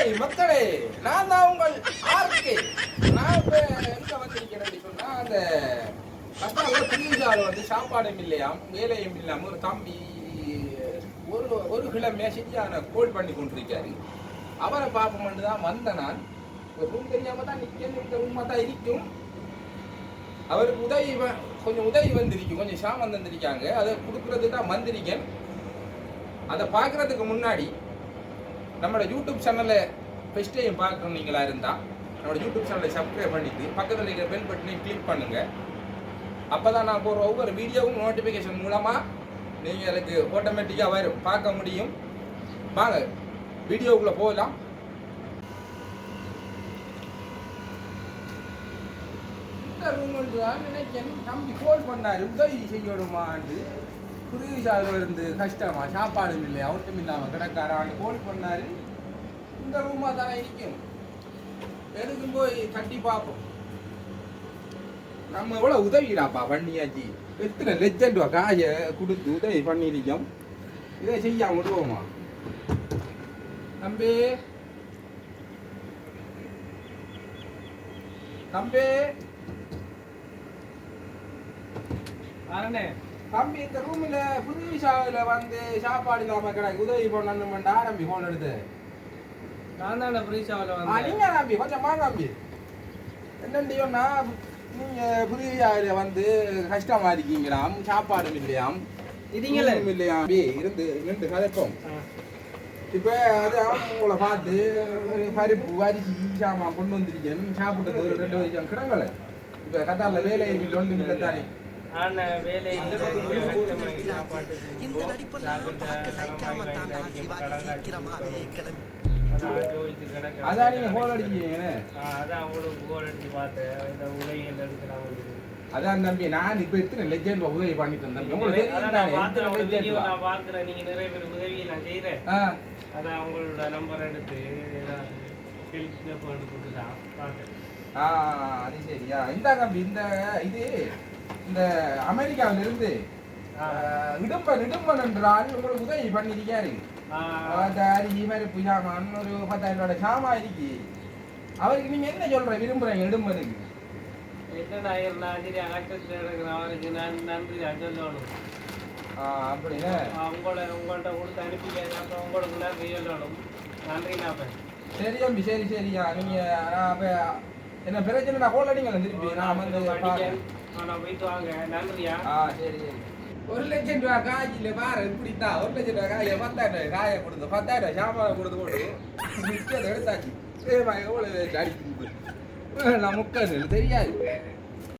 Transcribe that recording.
Hi மக்களே நான் தான் உங்கள் ஆர்கே. நான் இப்ப எங்க வந்திருக்கிறேன் சொன்னா அந்த கஷ்டம் புரிஞ்சாலும் வந்து சாப்பாடும் இல்லையாம் வேலையும் இல்லாம ஒரு தம்பி ஒரு ஒரு கிழமையா சரியான கோல் பண்ணி கொண்டிருக்காரு. அவரை பார்ப்போம்னு தான் வந்த நான் ஒரு ரூம் தெரியாம தான் நிக்கணும் இந்த ரூமா தான் இருக்கும். அவருக்கு உதவி கொஞ்சம் உதவி வந்திருக்கும் கொஞ்சம் சாமான் தந்திருக்காங்க. அதை கொடுக்குறதுக்கு தான் வந்திருக்கேன். அதை பார்க்குறதுக்கு முன்னாடி நம்மளோட யூடியூப் சேனலை ஃபஸ்ட் டைம் பார்க்குறீங்களா இருந்தால் நம்மளோட யூடியூப் சேனலை சப்ஸ்கிரைப் பண்ணிட்டு பக்கத்தில் இருக்கிற பெல் பட்டனையும் கிளிக் பண்ணுங்கள் அப்போ தான் நான் போகிற ஒவ்வொரு வீடியோவும் நோட்டிஃபிகேஷன் மூலமாக நீங்கள் எனக்கு ஆட்டோமேட்டிக்காக வரும். பார்க்க முடியும். வாங்க வீடியோக்குள்ளே போகலாம். இந்த ரூம் தான் நினைக்கிறேன் தம்பி கோல் பண்ணார். உதவி செய்யணுமான்னு. புதுசாக இருந்து கஷ்டமா சாப்பாடு இல்லை அவர்கிட்ட இல்லாமல் கிடக்காரான்னு கோல் பண்ணாரு. இந்த ரூமாக தானே இருக்கும் எதுக்கும் போய் தட்டி பார்ப்போம். நம்ம எவ்வளோ உதவிடாப்பா பண்ணியாச்சு? எத்தனை லெஜண்ட் காயை கொடுத்து உதவி பண்ணியிருக்கோம். இதை செய்யாம விடுவோமா? தம்பி. தம்பி. அரணே தம்பி இந்த ரூம்ல புது விசாவில வந்து சாப்பாடு இல்லாம கிடக்கு. உதவி பண்ணணுமெண்டா ஆரம்பி போன் எடுத்து. நான் தானே பிரீஷாவில் ஆ, வந்தேன். நீங்க தம்பி கொஞ்சம் வாங்க தம்பி. என்னண்டியோன்னா நீங்க புது விசாவில வந்து கஷ்டமா இருக்கீங்களாம் சாப்பாடும் இல்லையாம். இதீங்களே ரூமும் இல்லையாம் அப்படி இருந்து நின்று கதைப்போம். இப்ப அதான் உங்களை பார்த்து பருப்பு அரிசி சாமான் கொண்டு வந்திருக்கேன். சாப்பிட்டது ஒரு ரெண்டு வருஷம் கிடங்கல இப்ப கத்தாரில் வேலை ஒன்று இல்லை தானே. ஆனா வேலை இந்த நடிப்பெல்லாம் பார்க்க சகிக்காம சீக்கிரமாவே கிளம்பி. அதான் நீங்க போன் அடிச்சீங்க அதான் உங்களுக்கு போர் அடிச்சு பார்த்தேன். இந்த உலகில் எடுக்கலாம் அதான் தம்பி நான் இப்ப எத்தனை லெஜெண்ட் உதவி பண்ணிட்டு இருந்தேன் உங்களுக்கு? நான் பார்க்குறேன். நீங்க நிறைய பேர் உதவி நான் செய்கிறேன் ஆ, அதான் உங்களோட நம்பர் எடுத்து ஹெல்ப் கொடுத்து தான் பார்த்தேன் ஆ, அது சரியா. இந்த தம்பி இந்த இது இந்த அமெரிக்காவில இருந்து ஆ. ஆ, இடும்பன் இடும்பன் என்றால் உங்களுக்கு உதவி பண்ணிருக்காரு அரிசி பருப்பு சாமான் ஒரு பத்தாயிரம் ரூபாய் சாமான் இருக்கு அவருக்கு நீங்க என்ன சொல்ற விரும்புறீங்க இடும்பனுக்கு அப்படின்னா உங்களை உங்கள்கிட்ட கொடுத்து அனுப்பிக்காங்க அப்புறம் உங்களுக்கு நன்றி சொல்லணும். நன்றி நான் சரி தம்பி சரி சரியா. நீங்க என்ன பிரச்சனை நான் கோல் அடிங்களேன் திருப்பி நான் வந்து. நான் போயிட்டு வாங்க நன்றியா? ஆ சரி சரி. ஒரு லட்சம் ரூபா காய்ச்சில பாரு இப்படித்தான் ஒரு லட்சம் ரூபா காய பத்தாயிரம் ரூபாய் காய கொடுத்து பத்தாயிரம் ரூபாய் சாமான கொடுத்து போட்டு எடுத்தாச்சு. ஏமா எவ்வளவு அடிக்குது? நான் முக்கால் தெரியாது.